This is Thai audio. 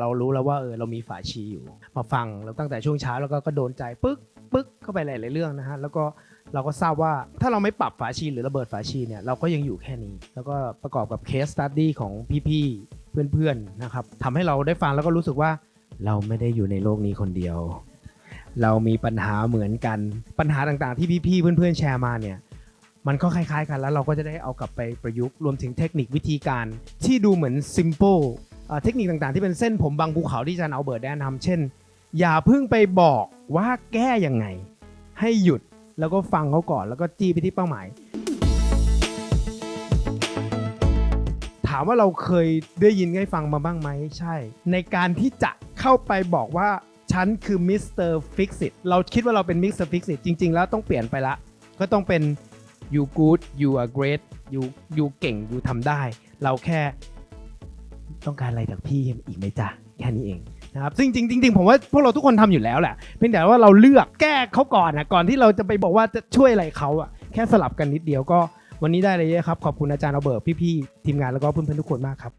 เรารู้แล้วว่าเออเรามีฝาชีอยู่ มาฟังแล้วตั้งแต่ช่วงเช้าแล้วก็ก็โดนใจปึ๊กปึ๊กเข้าไปหลายๆเรื่องนะฮะแล้วก็เราก็ทราบว่าถ้าเราไม่ปรับฝาชีหรือระเบิดฝาชีเนี่ยเราก็ยังอยู่แค่นี้ แล้วก็ประกอบกับเคสตัดดี้ของพี่ๆเพื่อนๆนะครับทำให้เราได้ฟังแล้วก็รู้สึกว่า เราไม่ได้อยู่ในโลกนี้คนเดียว เรามีปัญหาเหมือนกันปัญหาต่างๆที่พี่ๆเพื่อนๆแชร์มาเนี่ยมันก็คล้ายๆกันแล้วเราก็จะได้เอากลับไปประยุกต์รวมถึงเทคนิควิธีการที่ดูเหมือน simple อ่า เทคนิคต่างๆ ที่เป็นเส้นผมบางภูเขาที่อาจารย์เอาเบิร์ตแนะนำเช่น อย่าเพิ่งไปบอกว่าแก้ยังไง ให้หยุดแล้วก็ฟังเขาก่อนแล้วก็จี้ไปที่เป้าหมาย ถามว่าเราเคยได้ยินได้ฟังมาบ้างไหมใช่ ในการที่จะเข้าไปบอกว่าฉันคือมิสเตอร์ฟิกซิตเราคิดว่าเราเป็นมิสเตอร์ฟิกซิตจริง ๆ แล้วต้องเปลี่ยนไปละ ก็ต้องเป็น you good you are great you you เก่ง you ทำได้ เราแค่ ต้องการอะไรจากพี่อีกไหมจ๊ะแค่นี้เองนะครับซึ่งจริงๆจริงๆผมว่าพวกเราทุกคนทำอยู่แล้วแหละเพียงแต่ว่าเราเลือกแก้เขาก่อนนะก่อนที่เราจะไปบอกว่าจะช่วยอะไรเขาอะแค่สลับกันนิดเดียวก็วันนี้ได้เลยครับขอบคุณอาจารย์เอาเบิร์ตพี่ๆทีมงานแล้วก็เพื่อนๆทุกคนมากครับ